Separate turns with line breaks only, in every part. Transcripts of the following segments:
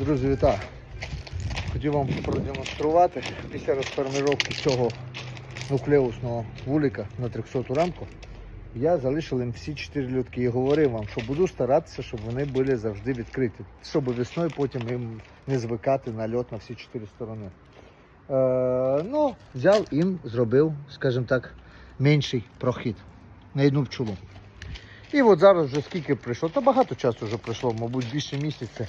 Друзі, вітаю! Хотів вам продемонструвати після розформировки цього нуклеусного вулика на 300 рамку. Я залишив їм всі 4 льотки і говорив вам, що буду старатися, щоб вони були завжди відкриті, щоб весною потім їм не звикати на льот на всі 4 сторони. Е, ну, взяв їм, зробив, скажімо так, менший прохід на одну пчолу. І от зараз вже скільки пройшло, та багато часу вже пройшло, мабуть, більше місяця.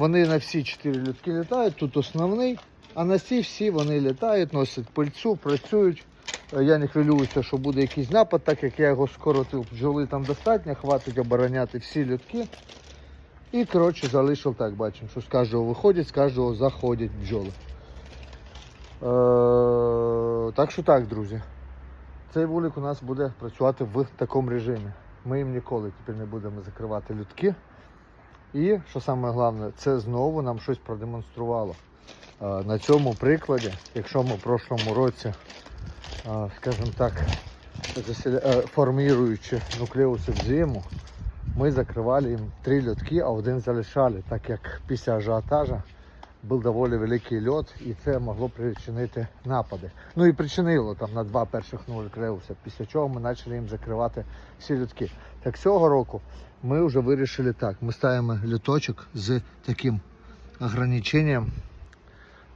Вони на всі чотири літки літають, тут основний, а на ці всі вони літають, носять пильцю, працюють. Е, Я не хвилююся, що буде якийсь напад, так як я його скоротив, бджоли там достатньо, хватить обороняти всі літки. І коротше залишив так, бачимо, що з кожного виходять, з кожного заходять бджоли. Е, так що так, друзі. Цей вулик у нас буде працювати в такому режимі. Ми їм ніколи тепер не будемо закривати лютки. І що саме головне, це знову нам щось продемонструвало. На цьому прикладі, якщо ми в прошлому році, скажімо так, е, формуючи нуклеуси в зиму, ми закривали їм три льотки, а один залишали, так як після ажіотажа був доволі великий льот, і це могло причинити напади. Ну і причинило там на два перших нуклеуси, після чого ми почали їм закривати всі льотки. Так цього року ми вже вирішили так. Ми ставимо люточок з таким ограниченням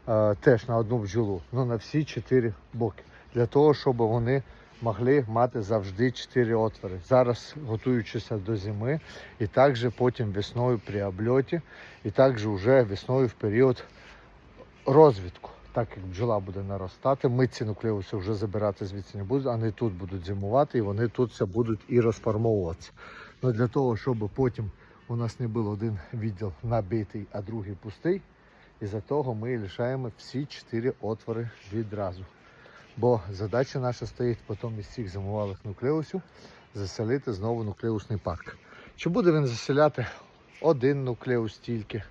е, теж на одну бджолу, ну на всі чотири боки. Для того, щоб вони могли мати завжди чотири отвори. Зараз готуючися до зими, і також потім весною при обльоті, і також вже весною в період розвідку. Так як бджола буде наростати, ми ці нуклеуси вже забирати звідси не будуть, вони тут будуть зимувати і вони тут все будуть і розформовуватися. Ну, для того, щоб потім у нас не був один відділ набитий, а другий пустий. І за того ми лишаємо всі чотири отвори відразу. Бо задача наша стоїть потім із цих зимувалих нуклеусів заселити знову нуклеусний парк. Чи буде він заселяти один нуклеус тільки,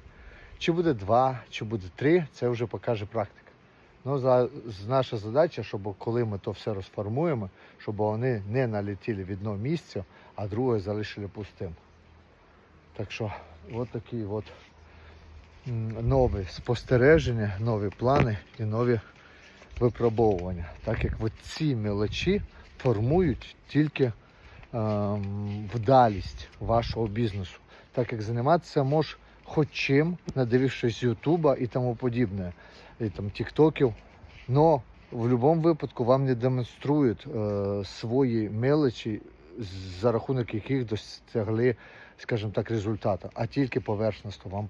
чи буде два, чи буде три, це вже покаже практика. Ну, за, наша задача, щоб коли ми то все розформуємо, щоб вони не налетіли в одно місце, а друге залишили пустим. Так що, от такі от нові спостереження, нові плани і нові випробовування. Так як ці мелочі формують тільки ем, вдалість вашого бізнесу. Так як займатися можеш хоч чим, надивившись Ютуба і тому подібне, і там Тіктоків. Но в будь-якому випадку вам не демонструють е, свої мелочі, за рахунок яких досягли, скажімо так, результату, а тільки поверхностно вам